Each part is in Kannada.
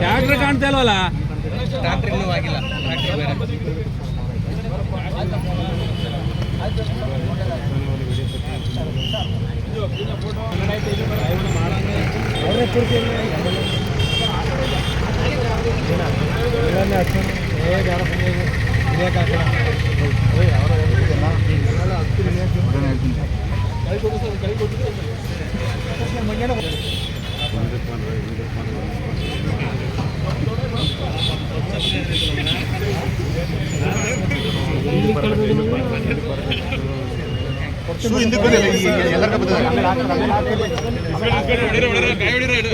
ಟ್ಯಾಕ್ಟ್ರ್ ಕಾಣ್ತಾ ಇಲ್ವಲ್ಲ? ರಾತ್ರಿ ಇನ್ನೂ ಆಗಿಲ್ಲ ಬೇರೆ. ಹಿಂದಕ್ಕೆ ಬಂದಿಲ್ಲ ಎಲ್ಲರಿಗೂ ಬಂದಿದೆ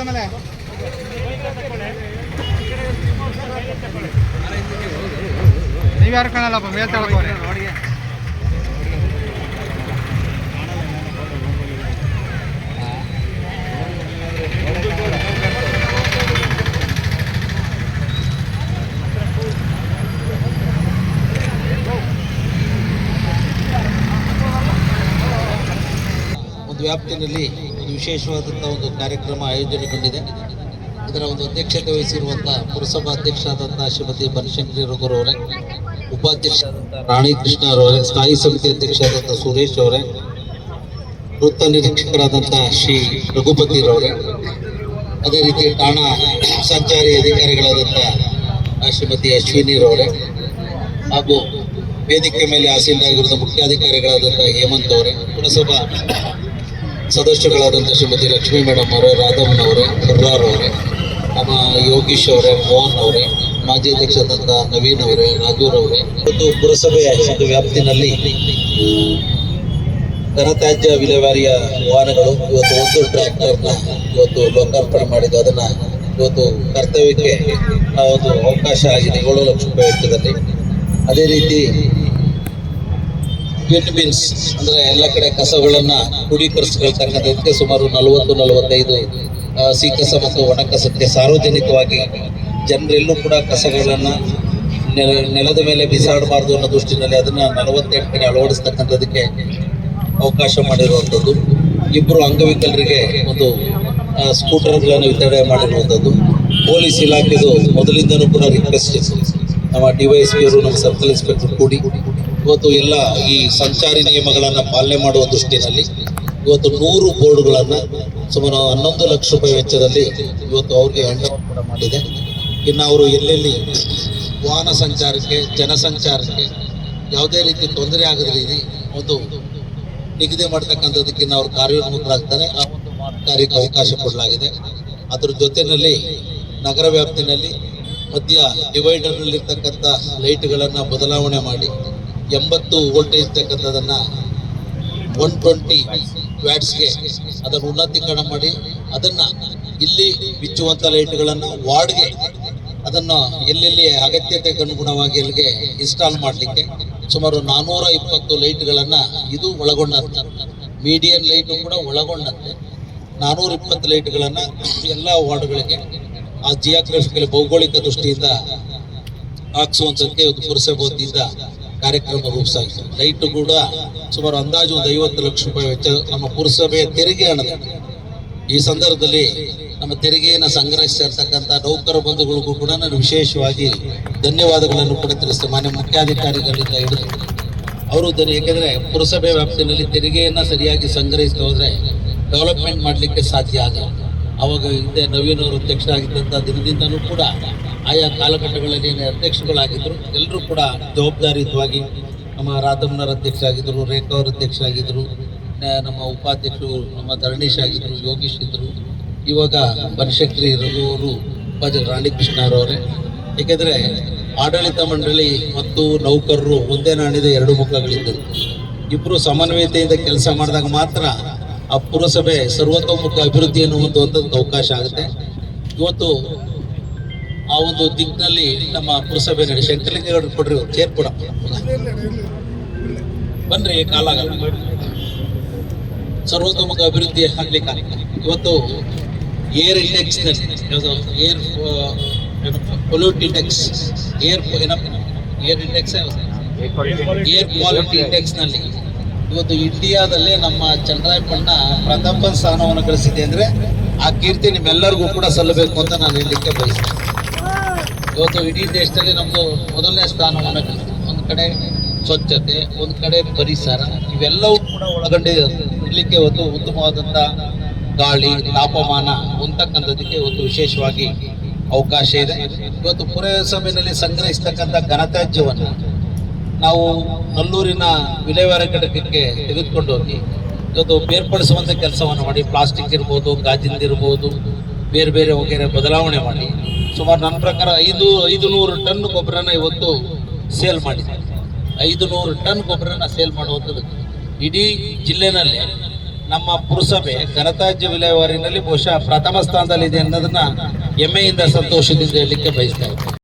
ಆಮೇಲೆ ನೀವು ಯಾರು ಕಾಣಲ್ಲಪ್ಪ ಮೇಲ್ ತಗೊಳ್ಕೋರಿ ಒಂದು ವ್ಯಾಪ್ತಿನಲ್ಲಿ ವಿಶೇಷವಾದಂಥ ಒಂದು ಕಾರ್ಯಕ್ರಮ ಆಯೋಜನೆಗೊಂಡಿದೆ. ಇದರ ಒಂದು ಅಧ್ಯಕ್ಷತೆ ವಹಿಸಿರುವಂಥ ಪುರಸಭಾ ಅಧ್ಯಕ್ಷರಾದಂಥ ಶ್ರೀಮತಿ ಬನಶಂಕರಿ ರಘುರವರೇ ಉಪಾಧ್ಯಕ್ಷರಾದಂಥ ರಾಣಿ ಕೃಷ್ಣ ಅವರೇ, ಸ್ಥಾಯಿ ಸಮಿತಿ ಅಧ್ಯಕ್ಷರಾದಂಥ ಸುರೇಶ್ ಅವರೇ, ವೃತ್ತ ನಿರೀಕ್ಷಕರಾದಂಥ ಶ್ರೀ ರಘುಪತಿರವರೇ ಅದೇ ರೀತಿ ಠಾಣಾ ಸಂಚಾರಿ ಅಧಿಕಾರಿಗಳಾದಂಥ ಶ್ರೀಮತಿ ಅಶ್ವಿನಿರವರೇ ಹಾಗೂ ವೇದಿಕೆ ಮೇಲೆ ಆಸೀನರಾಗಿರುವ ಮುಖ್ಯಾಧಿಕಾರಿಗಳಾದಂಥ ಹೇಮಂತ್ ಅವರೇ, ಪುರಸಭಾ ಸದಸ್ಯಗಳಾದಂಥ ಶ್ರೀಮತಿ ಲಕ್ಷ್ಮೀ ಮೇಡಮ್ ಅವರೇ ರಾಧಮ್ಮನವರೇ ಬರ್ರಾರ್ ಅವರೇ, ನಮ್ಮ ಯೋಗೀಶ್ ಅವರೇ, ಮೋಹನ್ ಅವರೇ, ಮಾಜಿ ಅಧ್ಯಕ್ಷರಾದಂಥ ನವೀನ್ ಅವರೇ, ರಾಜೂರ್ ಅವರೇ. ಇವತ್ತು ಪುರಸಭೆ ಒಂದು ವ್ಯಾಪ್ತಿನಲ್ಲಿ ಘನತ್ಯಾಜ್ಯ ವಿಲೇವಾರಿಯ ವಾಹನಗಳು ಇವತ್ತು ಒಂದು ಟ್ರ್ಯಾಕ್ಟರ್ನ ಇವತ್ತು ಲೋಕಾರ್ಪಣೆ ಮಾಡಿದ್ದು. ಅದನ್ನ ಇವತ್ತು ಕರ್ತವ್ಯಕ್ಕೆ ಒಂದು ಅವಕಾಶ ಆಗಿದೆ. ಏಳು ಲಕ್ಷ ರೂಪಾಯಿ ವೆಚ್ಚದಲ್ಲಿ. ಅದೇ ರೀತಿ ಟ್ವಿನ್ ಬಿನ್ಸ್ ಅಂದ್ರೆ ಎಲ್ಲ ಕಡೆ ಕಸಗಳನ್ನ ಕ್ರೋಢೀಕರಿಸಿಕೊಳ್ತಕ್ಕಂಥದ್ದಕ್ಕೆ ಸುಮಾರು ನಲವತ್ತು, ನಲವತ್ತೈದು ಸಿ ಕಸ ಮತ್ತು ಒಣ ಕಸಕ್ಕೆ ಸಾರ್ವಜನಿಕವಾಗಿ ಜನರೆಲ್ಲೂ ಕೂಡ ಕಸಗಳನ್ನ ನೆಲ, ನೆಲದ ಮೇಲೆ ಬಿಸಾಡಬಾರ್ದು ಅನ್ನೋ ದೃಷ್ಟಿನಲ್ಲಿ ಅದನ್ನ ನಲವತ್ತೆಂಟು ಕಡೆ ಅಳವಡಿಸ್ತಕ್ಕಂಥದ್ದಕ್ಕೆ ಅವಕಾಶ ಮಾಡಿರುವಂಥದ್ದು. ಇಬ್ಬರು ಅಂಗವಿಕಲರಿಗೆ ಒಂದು ಸ್ಕೂಟರ್ಗಳನ್ನು ವಿತರಣೆ ಮಾಡಿರುವಂಥದ್ದು. ಪೊಲೀಸ್ ಇಲಾಖೆದು ಮೊದಲಿಂದನೂ ಕೂಡ ರಿಕ್ವೆಸ್ಟ್ ನಮ್ಮ ಡಿವೈಎಸ್ಪಿಯವರು ನಮ್ಮ ಸರ್ಕಲ್ ಇನ್ಸ್ಪೆಕ್ಟರ್ ಕೂಡಿ. ಇವತ್ತು ಎಲ್ಲ ಈ ಸಂಚಾರಿ ನಿಯಮಗಳನ್ನು ಪಾಲನೆ ಮಾಡುವ ದೃಷ್ಟಿನಲ್ಲಿ ಇವತ್ತು ನೂರು ಬೋರ್ಡ್ಗಳನ್ನು ಸುಮಾರು ಹನ್ನೊಂದು ಲಕ್ಷ ರೂಪಾಯಿ ವೆಚ್ಚದಲ್ಲಿ ಇವತ್ತು ಅವ್ರಿಗೆ ಹ್ಯಾಂಡ್ ಕೂಡ ಮಾಡಿದೆ. ಇನ್ನು ಅವರು ಎಲ್ಲೆಲ್ಲಿ ವಾಹನ ಸಂಚಾರಕ್ಕೆ ಜನಸಂಚಾರಕ್ಕೆ ಯಾವುದೇ ರೀತಿ ತೊಂದರೆ ಆಗದ ರೀತಿ ಒಂದು ನಿಗದಿ ಮಾಡ್ತಕ್ಕಂಥದ್ದಕ್ಕಿನ್ನ ಅವರು ಕಾರ್ಯೋನ್ಮುಖರಾಗ್ತಾರೆ. ಆ ಒಂದು ಕಾರ್ಯಕ್ಕೆ ಅವಕಾಶ ಕೊಡಲಾಗಿದೆ. ಅದ್ರ ಜೊತೆಯಲ್ಲಿ ನಗರ ವ್ಯಾಪ್ತಿನಲ್ಲಿ ಮಧ್ಯ ಡಿವೈಡರ್ನಲ್ಲಿರ್ತಕ್ಕಂಥ ಲೈಟ್ಗಳನ್ನು ಬದಲಾವಣೆ ಮಾಡಿ ಎಂಬತ್ತು ವೋಲ್ಟೇಜ್ ತಕ್ಕಂಥದನ್ನು ಒನ್ ಟ್ವೆಂಟಿ ವ್ಯಾಟ್ಸ್ಗೆ ಅದನ್ನು ಉನ್ನತೀಕರಣ ಮಾಡಿ, ಅದನ್ನು ಇಲ್ಲಿ ಬಿಚ್ಚುವಂಥ ಲೈಟ್ಗಳನ್ನು ವಾರ್ಡ್ಗೆ ಅದನ್ನು ಎಲ್ಲೆಲ್ಲಿ ಅಗತ್ಯತೆಗೆ ಅನುಗುಣವಾಗಿ ಅಲ್ಲಿಗೆ ಇನ್ಸ್ಟಾಲ್ ಮಾಡಲಿಕ್ಕೆ ಸುಮಾರು ನಾನ್ನೂರ ಇಪ್ಪತ್ತು ಲೈಟ್ಗಳನ್ನು ಇದು ಒಳಗೊಂಡಂತೆ. ಮೀಡಿಯನ್ ಲೈಟು ಕೂಡ ಒಳಗೊಂಡಂತೆ. ನಾನ್ನೂರ ಇಪ್ಪತ್ತು ಲೈಟ್ಗಳನ್ನು ಎಲ್ಲ ವಾರ್ಡ್ಗಳಿಗೆ ಆ ಜಿಯಾಗ್ರಫಿಕಲ್ ಭೌಗೋಳಿಕ ದೃಷ್ಟಿಯಿಂದ ಹಾಕ್ಸುವಂಥದ್ದಕ್ಕೆ ಒಂದು ಪುರಸಭೆ ಕಾರ್ಯಕ್ರಮ ರೂಪಿಸಲಾಗಿದೆ ಲೈಟು ಕೂಡ ಸುಮಾರು ಅಂದಾಜು ಒಂದು ಐವತ್ತು ಲಕ್ಷ ರೂಪಾಯಿ ವೆಚ್ಚ ನಮ್ಮ ಪುರಸಭೆಯ ತೆರಿಗೆ ಹಣದ ಈ ಸಂದರ್ಭದಲ್ಲಿ ನಮ್ಮ ತೆರಿಗೆಯನ್ನು ಸಂಗ್ರಹಿಸಿರ್ತಕ್ಕಂಥ ನೌಕರ ಬಂಧುಗಳಿಗೂ ಕೂಡ ನಾನು ವಿಶೇಷವಾಗಿ ಧನ್ಯವಾದಗಳನ್ನು ಕೂಡ ತಿಳಿಸ್ತೇನೆ. ಮಾನ್ಯ ಮುಖ್ಯಾಧಿಕಾರಿಗಳಿಂದ ಹಿಡಿದು ಅವರು ಧನ್ಯ ಯಾಕೆಂದರೆ ಪುರಸಭೆ ವ್ಯಾಪ್ತಿಯಲ್ಲಿ ತೆರಿಗೆಯನ್ನು ಸರಿಯಾಗಿ ಸಂಗ್ರಹಿಸ್ತಾ ಹೋದರೆ ಡೆವಲಪ್ಮೆಂಟ್ ಮಾಡಲಿಕ್ಕೆ ಸಾಧ್ಯ ಆಗಲ್ಲ. ಅವಾಗ ಹಿಂದೆ ನವೀನ್ ಅವರು ಅಧ್ಯಕ್ಷರಾಗಿದ್ದಂಥ ದಿನದಿಂದನೂ ಕೂಡ ಆಯಾ ಕಾಲಘಟ್ಟಗಳಲ್ಲಿ ಅಧ್ಯಕ್ಷಗಳಾಗಿದ್ದರು ಎಲ್ಲರೂ ಕೂಡ ಜವಾಬ್ದಾರಿಯುತವಾಗಿ ನಮ್ಮ ರಾಧಮ್ಮನವರ ಅಧ್ಯಕ್ಷ ಅವರ ಅಧ್ಯಕ್ಷ ಆಗಿದ್ದರು ನಮ್ಮ ಉಪಾಧ್ಯಕ್ಷರು, ನಮ್ಮ ಧರಣೀಶ್ ಆಗಿದ್ದರು, ಯೋಗೀಶ್ ಇದ್ದರು. ಇವಾಗ ಬನಶಕ್ತಿ ರಘು ಅವರು, ಉಪಾಧ್ಯಕ್ಷ ರಾಣಿಕೃಷ್ಣ ಅವರವರೇ ಏಕೆಂದರೆ ಆಡಳಿತ ಮಂಡಳಿ ಮತ್ತು ನೌಕರರು ಒಂದೇ ನಾಣ್ಯದ ಎರಡು ಮುಖಗಳಿದ್ದರು. ಇಬ್ಬರು ಸಮನ್ವಯತೆಯಿಂದ ಕೆಲಸ ಮಾಡಿದಾಗ ಮಾತ್ರ ಆ ಪುರಸಭೆ ಸರ್ವತೋಮುಖ ಅಭಿವೃದ್ಧಿಯನ್ನು ಹೊಂದುವಂಥದ್ದು ಅವಕಾಶ ಆಗುತ್ತೆ. ಇವತ್ತು ಆ ಒಂದು ದಿಕ್ಕಿನಲ್ಲಿ ನಮ್ಮ ಪುರಸಭೆ ನಡೆ ಶಂಕರಲಿಂಗೇಗೌಡರು ಕೊಡ್ರಿ ಚೇರ್ ಕೊಡ ಬನ್ರಿ ಕಾಲಾಗಲ್ಲ ಸರ್ವತೋಮುಖ ಅಭಿವೃದ್ಧಿ ಆಗ್ಲಿಕ್ಕೆ ಇವತ್ತು air index air pollute index air, ಏನಪ್ಪ? ಏರ್ ಇಂಡೆಕ್ಸ್ ಏರ್ ಕ್ವಾಲಿಟಿ ಇಂಡೆಕ್ಸ್ನಲ್ಲಿ. ಇವತ್ತು ಇಂಡಿಯಾದಲ್ಲೇ ನಮ್ಮ ಚಂದ್ರಾಯಪ್ಪಣ್ಣ ಪ್ರಥಮ ಸ್ಥಾನವನ್ನು ಗಳಿಸಿದೆ ಅಂದ್ರೆ ಆ ಕೀರ್ತಿ ನಿಮ್ಮೆಲ್ಲರಿಗೂ ಕೂಡ ಸಲ್ಲಬೇಕು ಅಂತ ನಾನು ಹೇಳಲಿಕ್ಕೆ ಬಯಸ್ತೇನೆ. ಇವತ್ತು ಇಡೀ ದೇಶದಲ್ಲಿ ನಮ್ಮದು ಮೊದಲನೇ ಸ್ಥಾನವನ್ನು ಒಂದು ಕಡೆ ಸ್ವಚ್ಛತೆ, ಒಂದು ಕಡೆ ಪರಿಸರ, ಇವೆಲ್ಲವೂ ಕೂಡ ಒಳಗಡೆ ಇರಲಿಕ್ಕೆ ಒಂದು ಉತ್ತಮವಾದಂಥ ಗಾಳಿ, ತಾಪಮಾನ ಹೊಂದಕ್ಕಂಥದ್ದಕ್ಕೆ ಒಂದು ವಿಶೇಷವಾಗಿ ಅವಕಾಶ ಇದೆ. ಇವತ್ತು ಪುರಸಭೆಯಲ್ಲಿ ಸಂಗ್ರಹಿಸ್ತಕ್ಕಂಥ ಘನತ್ಯಾಜ್ಯವನ್ನು ನಾವು ನಲ್ಲೂರಿನ ವಿಲೇವಾರಿ ಘಟಕಕ್ಕೆ ತೆಗೆದುಕೊಂಡು ಹೋಗಿ, ಇವತ್ತು ಬೇರ್ಪಡಿಸುವಂಥ ಕೆಲಸವನ್ನು ಮಾಡಿ, ಪ್ಲಾಸ್ಟಿಕ್ ಇರ್ಬೋದು, ಗಾಜಿಂದ ಇರ್ಬೋದು, ಬೇರೆ ಬೇರೆ ವಗೇರೆ ಬದಲಾವಣೆ ಮಾಡಿ, ಸುಮಾರು ನನ್ನ ಪ್ರಕಾರ ಐದು ಐದು ನೂರು ಟನ್ ಗೊಬ್ಬರನ ಇವತ್ತು ಸೇಲ್ ಮಾಡಿದೆ. ಐದು ನೂರು ಟನ್ ಗೊಬ್ಬರನ ಸೇಲ್ ಮಾಡುವಂಥದ್ದು. ಇಡೀ ಜಿಲ್ಲೆನಲ್ಲಿ ನಮ್ಮ ಪುರಸಭೆ ಘನತ್ಯಾಜ್ಯ ವಿಲೇವಾರಿನಲ್ಲಿ ಬಹುಶಃ ಪ್ರಥಮ ಸ್ಥಾನದಲ್ಲಿದೆ ಅನ್ನೋದನ್ನ ಹೆಮ್ಮೆಯಿಂದ ಸಂತೋಷದಿಂದ ಹೇಳಲಿಕ್ಕೆ ಬಯಸ್ತಾ